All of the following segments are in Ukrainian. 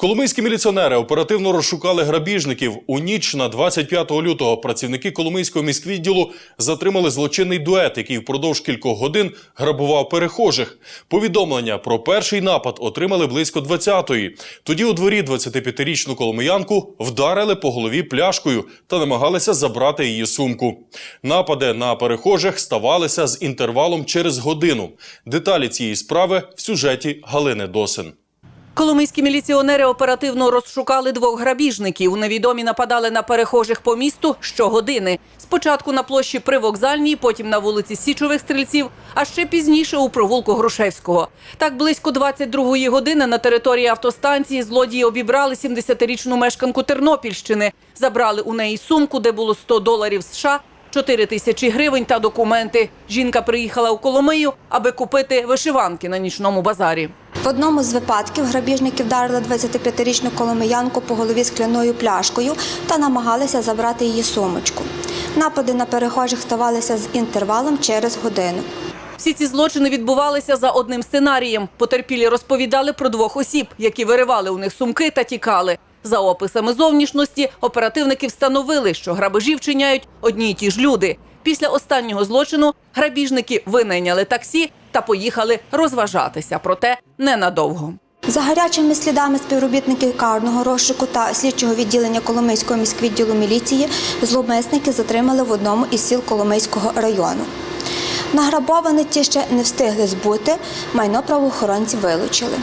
Коломийські міліціонери оперативно розшукали грабіжників. У ніч на 25 лютого працівники Коломийського міськвідділу затримали злочинний дует, який впродовж кількох годин грабував перехожих. Повідомлення про перший напад отримали близько 20-ї. Тоді у дворі 25-річну коломиянку вдарили по голові пляшкою та намагалися забрати її сумку. Напади на перехожих ставалися з інтервалом через годину. Деталі цієї справи в сюжеті Галини Досин. Коломийські міліціонери оперативно розшукали двох грабіжників. Невідомі нападали на перехожих по місту щогодини. Спочатку на площі Привокзальній, потім на вулиці Січових стрільців, а ще пізніше у провулку Грушевського. Так близько 22-ї години на території автостанції злодії обібрали 70-річну мешканку Тернопільщини. Забрали у неї сумку, де було 100 доларів США, 4 тисячі гривень та документи. Жінка приїхала у Коломию, аби купити вишиванки на нічному базарі. В одному з випадків грабіжники вдарили 25-річну коломиянку по голові скляною пляшкою та намагалися забрати її сумочку. Напади на перехожих ставалися з інтервалом через годину. Всі ці злочини відбувалися за одним сценарієм. Потерпілі розповідали про двох осіб, які виривали у них сумки та тікали. За описами зовнішності оперативники встановили, що грабежі вчиняють одні й ті ж люди. Після останнього злочину грабіжники винайняли таксі та поїхали розважатися, проте ненадовго. За гарячими слідами співробітників карного розшуку та слідчого відділення Коломийського міськвідділу міліції зловмисники затримали в одному із сіл Коломийського району. Награбовані ті ще не встигли збути, майно правоохоронці вилучили.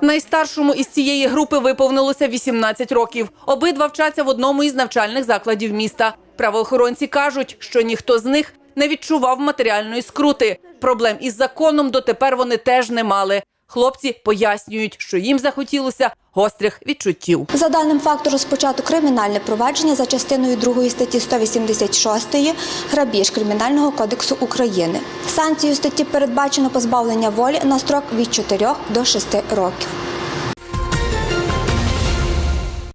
Найстаршому із цієї групи виповнилося 18 років. Обидва вчаться в одному із навчальних закладів міста. Правоохоронці кажуть, що ніхто з них не відчував матеріальної скрути. Проблем із законом дотепер вони теж не мали. Хлопці пояснюють, що їм захотілося гострих відчуттів. За даним факту розпочато кримінальне провадження за частиною 2 статті 186 грабіж Кримінального кодексу України. Санкцією статті передбачено позбавлення волі на строк від 4 до 6 років.